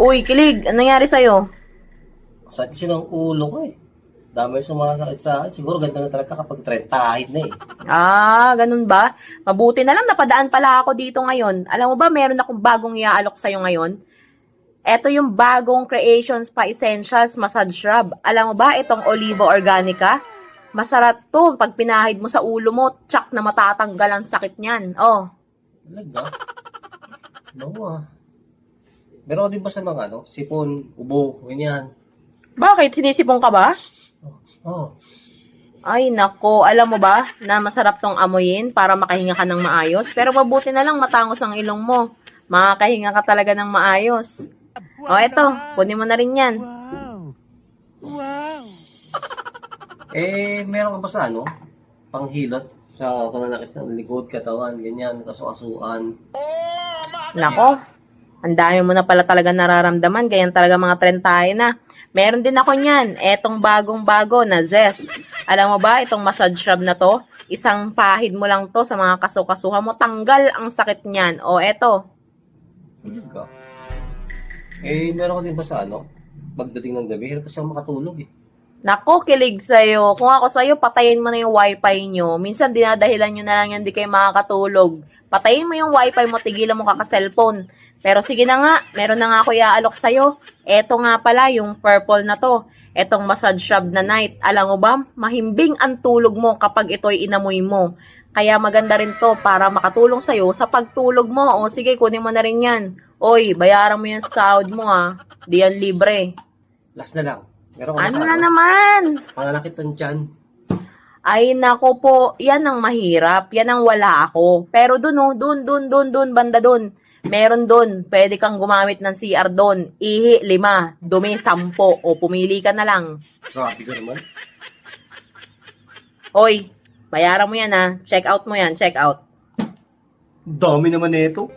Uy, kilig, anong nangyari sa'yo? Sakit kasi ng ulo ko eh. Dami sumasakit sa akin. Siguro ganda na talaga kapag trentahid na eh. Ah, ganun ba? Mabuti na lang napadaan pala ako dito ngayon. Alam mo ba, meron akong bagong iaalok sa'yo ngayon. Ito yung bagong Creations pa Essentials Massage Rub. Alam mo ba, itong Olivo Organica? Masarap to. Pag pinahid mo sa ulo mo, tsak na matatanggal ang sakit niyan. Oh, Talaga? No ah. Meron ka din ba sa mga ano? Sipon, ubo, ganyan. bakit? Sinisipong ka ba? Oh. Ay, nako. Alam mo ba na masarap tong amoyin para makahinga ka ng maayos? Pero mabuti na lang matangos ang ilong mo. Makakahinga ka talaga ng maayos. O, eto. Kunin mo na rin yan. Eh, meron ka ba sa ano? Panghilot? Sa pananakit ng likod, katawan, ganyan, kasukasuan. Nako. Ang dami mo na pala talaga nararamdaman. Ganyan talaga mga trend tayo na. Meron din ako niyan. Etong bagong-bago na Zest. Alam mo ba, itong massage rub na to, isang pahid mo lang to sa mga kasukasuhan mo. Tanggal ang sakit niyan. O, eto. Eh, meron ka din ba sa ano? Pagdating ng gabi, hirap kasi ako makatulog eh. Nako, kilig sa'yo. Kung ako sa'yo, patayin mo na yung wifi nyo. Minsan, dinadahilan nyo na lang yan, di kayo makakatulog. Patayin mo yung wifi mo, tigilan mo kaka-cellphone. Pero sige na nga, meron na nga ako iaalok sa'yo. Eto nga pala, yung purple na to. Etong massage rub na night. Alam mo ba, mahimbing ang tulog mo kapag ito'y inamoy mo. Kaya maganda rin to para makatulong sa'yo sa pagtulog mo. O sige, kunin mo na rin yan. Oy, bayaran mo yung sahod mo ha. Di yan libre. Last na lang. Meron Ano sa na naman? Pananakit ng tiyan. Ay, nako po, yan ang mahirap. Yan ang wala ako. Pero dun, oh, dun, dun, dun, dun, banda dun. Meron dun. Pwede kang gumamit ng CR dun. Ihi, lima. Dumi, sampo. O, pumili ka na lang. Grabe ka naman. Hoy, bayaran mo yan ha. Check out mo yan, check out. Dami naman nito.